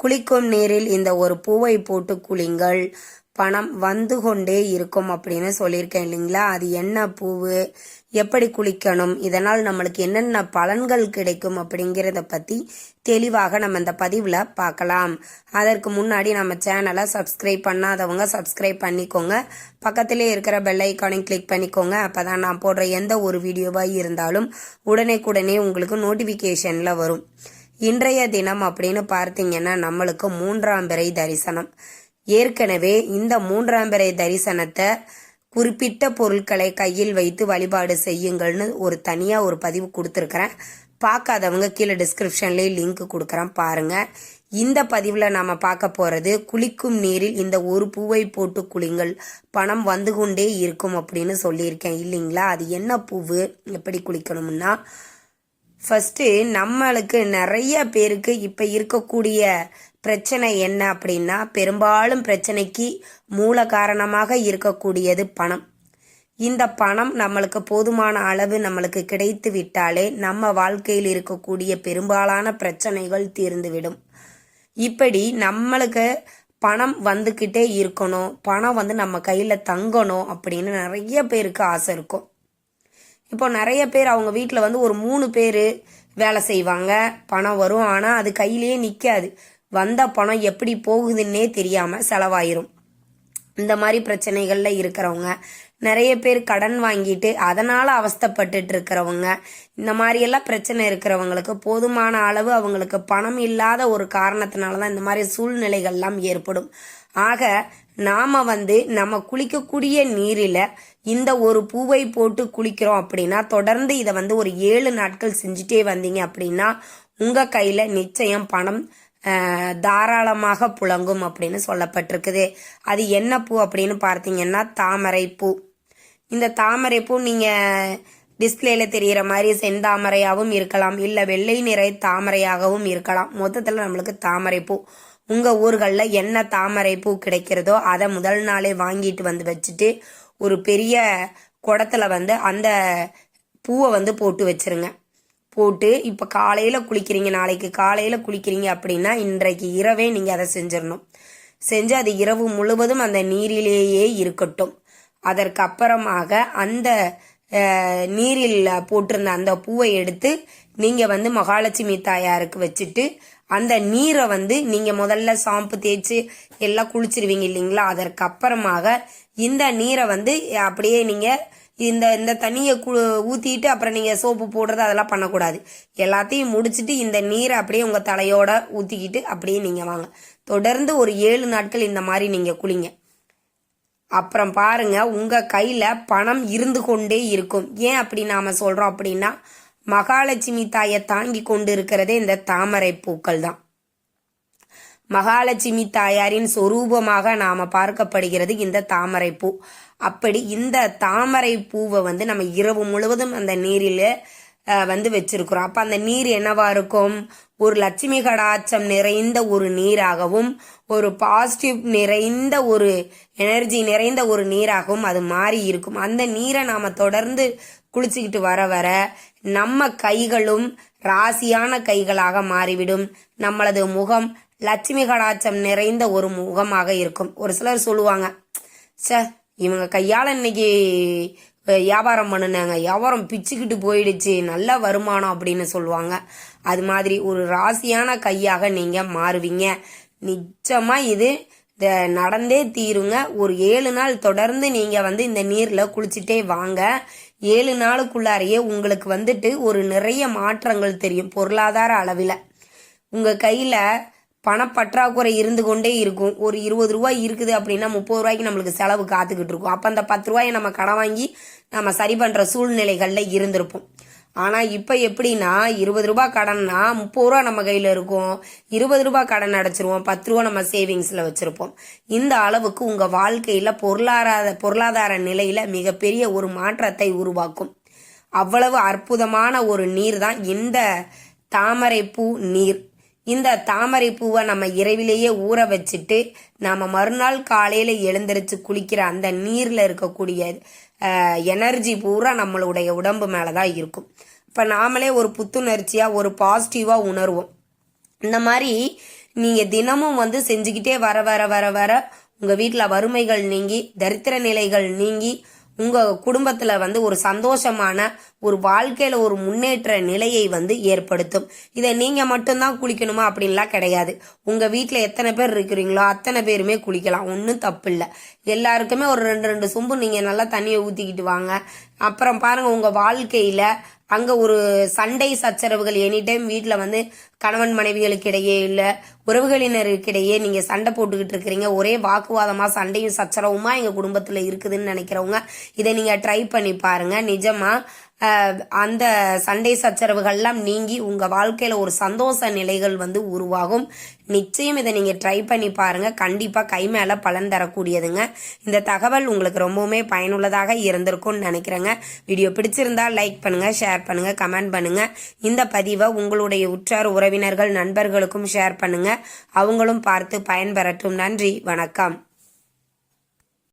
குளிக்கும் நீரில் இந்த ஒரு பூவை போட்டு குளிங்கள். பணம் வந்து கொண்டே இருக்கும் அப்படின்னு சொல்லியிருக்கேன் இல்லைங்களா? அது என்ன பூவு? எப்படி குளிக்கணும்? இதனால் நம்மளுக்கு என்னென்ன பலன்கள் கிடைக்கும் அப்படிங்கிறத பற்றி தெளிவாக நம்ம இந்த பதிவில் பார்க்கலாம். அதற்கு முன்னாடி நம்ம சேனலை சப்ஸ்கிரைப் பண்ணாதவங்க சப்ஸ்கிரைப் பண்ணிக்கோங்க. பக்கத்திலே இருக்கிற பெல் ஐக்கானையும் கிளிக் பண்ணிக்கோங்க. அப்போ தான் நான் போடுற எந்த ஒரு வீடியோவாக இருந்தாலும் உடனே உங்களுக்கு நோட்டிஃபிகேஷனில் வரும். இன்றைய தினம் அப்படின்னு பார்த்தீங்கன்னா நம்மளுக்கு மூன்றாம் பிறை தரிசனம். ஏற்கனவே இந்த மூன்றாம் பிறை தரிசனத்தை குறிப்பிட்ட பொருட்களை கையில் வைத்து வழிபாடு செய்யுங்கள்னு ஒரு தனியாக ஒரு பதிவு கொடுத்துருக்குறேன். பார்க்காதவங்க கீழே டிஸ்கிரிப்ஷன்லேயே லிங்க் கொடுக்குறேன் பாருங்கள் இந்த பதிவில் நாம் பார்க்க போகிறது குளிக்கும் நீரில் இந்த ஒரு பூவை போட்டு குளிங்கள் பணம் வந்து கொண்டே இருக்கும் அப்படின்னு சொல்லியிருக்கேன். இல்லைங்களா? அது என்ன பூவு? எப்படி குளிக்கணும்னா ஃபஸ்ட்டு நம்மளுக்கு நிறைய பேருக்கு இப்போ இருக்கக்கூடிய பிரச்சனை என்ன அப்படின்னா பெரும்பாலும் பிரச்சனைக்கு மூல காரணமாக இருக்கக்கூடியது பணம். இந்த பணம் நம்மளுக்கு போதுமான அளவு நம்மளுக்கு கிடைத்து விட்டாலே நம்ம வாழ்க்கையில் இருக்கக்கூடிய பெரும்பாலான பிரச்சனைகள் தீர்ந்துவிடும். இப்படி நம்மளுக்கு பணம் வந்துக்கிட்டே இருக்கணும் பணம் வந்து நம்ம கையில் தங்கணும் அப்படின்னு நிறைய பேருக்கு ஆசை இருக்கும். இப்போ நிறைய பேர் அவங்க வீட்டில் வந்து ஒரு மூணு பேர் வேலை செய்வாங்க. பணம் வரும். ஆனால் அது கையிலேயே நிற்காது வந்த பணம் எப்படி போகுதுன்னே தெரியாமல் செலவாயிரும். இந்த மாதிரி பிரச்சனைகளில் இருக்கிறவங்க. நிறைய பேர் கடன் வாங்கிட்டு அதனால் அவஸ்தப்பட்டுட்டு இருக்கிறவங்க. இந்த மாதிரியெல்லாம் பிரச்சனை இருக்கிறவங்களுக்கு போதுமான அளவு அவங்களுக்கு பணம் இல்லாத ஒரு காரணத்தினால தான் இந்த மாதிரி சூழ்நிலைகள்லாம் ஏற்படும். ஆக நாம வந்து நம்ம குளிக்கக்கூடிய நீரில் இந்த ஒரு பூவை போட்டு குளிக்கிறோம் அப்படின்னா தொடர்ந்து இதை வந்து ஒரு ஏழு நாட்கள் செஞ்சுட்டே வந்தீங்க அப்படின்னா உங்கள் கையில் நிச்சயம் பணம் தாராளமாக புழங்கும் அப்படின்னு சொல்லப்பட்டிருக்குது. அது என்ன பூ அப்படின்னு பார்த்தீங்கன்னா தாமரை பூ. இந்த தாமரை பூ நீங்கள் டிஸ்பிளேல தெரிகிற மாதிரி செந்தாமரையாகவும் இருக்கலாம் இல்லை வெள்ளை நிறை தாமரையாகவும் இருக்கலாம். மொத்தத்தில் நம்மளுக்கு தாமரை பூ. உங்கள் ஊர்களில் என்ன தாமரை பூ கிடைக்கிறதோ அதை முதல் நாளே வாங்கிட்டு வந்து வச்சுட்டு ஒரு பெரிய குடத்துல வந்து அந்த பூவை வந்து போட்டு வச்சிருங்க. போட்டு இப்போ காலையில் குளிக்கிறீங்க நாளைக்கு காலையில் குளிக்கிறீங்க அப்படின்னா இன்றைக்கு இரவே நீங்கள் அதை செஞ்சிடணும் செஞ்சு அது இரவு முழுவதும் அந்த நீரிலேயே இருக்கட்டும். அதற்கு அப்புறமாக அந்த நீரில் போட்டிருந்த அந்த பூவை எடுத்து நீங்கள் வந்து மகாலட்சுமி தாயாருக்கு வச்சுட்டு அந்த நீரை வந்து நீங்கள் முதல்ல சாம்பு தேய்ச்சி எல்லாம் குளிச்சிருவீங்க இல்லைங்களா? அதற்கப்புறமாக இந்த நீரை வந்து அப்படியே நீங்கள் இந்த இந்த தண்ணியை கு ஊற்றிட்டு அப்புறம் நீங்கள் சோப்பு போடுறது அதெல்லாம் பண்ணக்கூடாது. எல்லாத்தையும் முடிச்சுட்டு இந்த நீரை அப்படியே உங்கள் தலையோட ஊற்றிக்கிட்டு அப்படியே நீங்கள் வாங்க. தொடர்ந்து ஒரு ஏழு நாட்கள் இந்த மாதிரி நீங்கள் குளிங்க. அப்புறம் பாருங்க உங்கள் கையில் பணம் இருந்து கொண்டே இருக்கும். ஏன் அப்படி நாம் சொல்கிறோம் அப்படின்னா மகாலட்சுமி தாயை தாங்கி கொண்டு இருக்கிறதே இந்த தாமரை பூக்கள் தான் மகாலட்சுமி தாயாரின் சொரூபமாக நாம பார்க்கப்படுகிறது இந்த தாமரை பூ. அப்படி இந்த தாமரை பூவை வந்து நம்ம இரவு முழுவதும் அந்த நீரில் வந்து வச்சிருக்கிறோம். அப்போ அந்த நீர் என்னவா இருக்கும்? ஒரு லட்சுமி கடாச்சம் நிறைந்த ஒரு நீராகவும் ஒரு பாசிட்டிவ் நிறைந்த ஒரு எனர்ஜி நிறைந்த ஒரு நீராகவும் அது மாறி இருக்கும். அந்த நீரை நாம் தொடர்ந்து குளிச்சுக்கிட்டு வர வர நம்ம கைகளும் ராசியான கைகளாக மாறிவிடும். நம்மளது முகம் லட்சுமி கடாச்சம் நிறைந்த ஒரு முகமாக இருக்கும். ஒரு சிலர் சொல்லுவாங்க ச இவங்க கையால் இன்னைக்கு வியாபாரம் பண்ணினாங்க. வியாபாரம் பிச்சுக்கிட்டு போயிடுச்சு. நல்ல வருமானம் அப்படின்னு சொல்லுவாங்க. அது மாதிரி ஒரு ராசியான கையாக நீங்கள் மாறுவீங்க. நிச்சயமாக இது நடந்தே தீருங்க. ஒரு ஏழு நாள் தொடர்ந்து நீங்கள் வந்து இந்த நீரில் குளிச்சுட்டே வாங்க. ஏழு நாளுக்குள்ளாரையே உங்களுக்கு வந்துட்டு ஒரு நிறைய மாற்றங்கள் தெரியும் பொருளாதார அளவில். உங்கள் கையில் பணப்பற்றாக்குறை இருந்து கொண்டே இருக்கும். ஒரு இருபது ரூபாய் இருக்குது அப்படின்னா முப்பது ரூபாய்க்கு நம்மளுக்கு செலவு காத்துக்கிட்டு இருக்கும். அப்போ அந்த பத்து ரூபாயை நம்ம கடன் வாங்கி நம்ம சரி பண்ணுற சூழ்நிலைகளில் இருந்திருப்போம். ஆனால் இப்போ எப்படின்னா இருபது ரூபா கடன்னா முப்பது ரூபா நம்ம கையில் இருக்கும். இருபது ரூபா கடன் அடைச்சிருவோம். பத்து ரூபா நம்ம சேவிங்ஸில் வச்சுருப்போம். இந்த அளவுக்கு உங்கள் வாழ்க்கையில் பொருளாதார பொருளாதார நிலையில் மிகப்பெரிய ஒரு மாற்றத்தை உருவாக்கும். அவ்வளவு அற்புதமான ஒரு நீர் தான் இந்த தாமரைப்பூ நீர். இந்த தாமரை பூவை நம்ம இரவிலேயே ஊற வச்சுட்டு நாம் மறுநாள் காலையில் எழுந்திரிச்சு குளிக்கிற அந்த நீரில் இருக்கக்கூடிய எனர்ஜி பூரா நம்மளுடைய உடம்பு மேலே தான் இருக்கும். இப்போ நாமளே ஒரு புத்துணர்ச்சியாக ஒரு பாசிட்டிவாக உணர்வோம். இந்த மாதிரி நீங்கள் தினமும் வந்து செஞ்சுக்கிட்டே வர வர வர வர உங்கள் வீட்டில் வறுமைகள் நீங்கி தரித்திர நிலைகள் நீங்கி உங்கள் குடும்பத்தில் வந்து ஒரு சந்தோஷமான ஒரு வாழ்க்கையில் ஒரு முன்னேற்ற நிலையை வந்து ஏற்படுத்தும். இதை நீங்கள் மட்டும்தான் குளிக்கணுமா? அப்படின்லாம் கிடையாது. உங்கள் வீட்டில் எத்தனை பேர் இருக்கிறீங்களோ அத்தனை பேருமே குளிக்கலாம். ஒன்றும் தப்பு இல்லை எல்லாருக்குமே ஒரு ரெண்டு ரெண்டு சொம்பு. நீங்கள் நல்லா தண்ணியை ஊற்றிக்கிட்டு வாங்க. அப்புறம் பாருங்க உங்க வாழ்க்கையில அங்க ஒரு சண்டை சச்சரவுகள் எனி டைம் வீட்டில் வந்து கணவன் மனைவிகளுக்கு இடையே இல்லை உறவுகளினருக்கிடையே நீங்கள் நீங்க சண்டை போட்டுக்கிட்டு இருக்கிறீங்க ஒரே வாக்குவாதமா சண்டையும் சச்சரவுமா எங்க குடும்பத்துல இருக்குதுன்னு நினைக்கிறவங்க இதை நீங்க ட்ரை பண்ணி பாருங்க. நிஜமா அந்த சண்டை சச்சரவுகள்லாம் நீங்கி உங்கள் வாழ்க்கையில் ஒரு சந்தோஷ நிலைகள் வந்து உருவாகும். நிச்சயம் இதை நீங்கள் ட்ரை பண்ணி பாருங்கள் கண்டிப்பாக கை மேலே பலன் தரக்கூடியதுங்க. இந்த தகவல் உங்களுக்கு ரொம்பவுமே பயனுள்ளதாக இருந்திருக்கும்னு நினைக்கிறேங்க. வீடியோ பிடிச்சிருந்தா லைக் பண்ணுங்கள் ஷேர் பண்ணுங்கள் கமெண்ட் பண்ணுங்கள் இந்த பதிவை உங்களுடைய உற்றார் உறவினர்கள் நண்பர்களுக்கும் ஷேர் பண்ணுங்கள் அவங்களும் பார்த்து பயன்பெறட்டும். நன்றி வணக்கம்.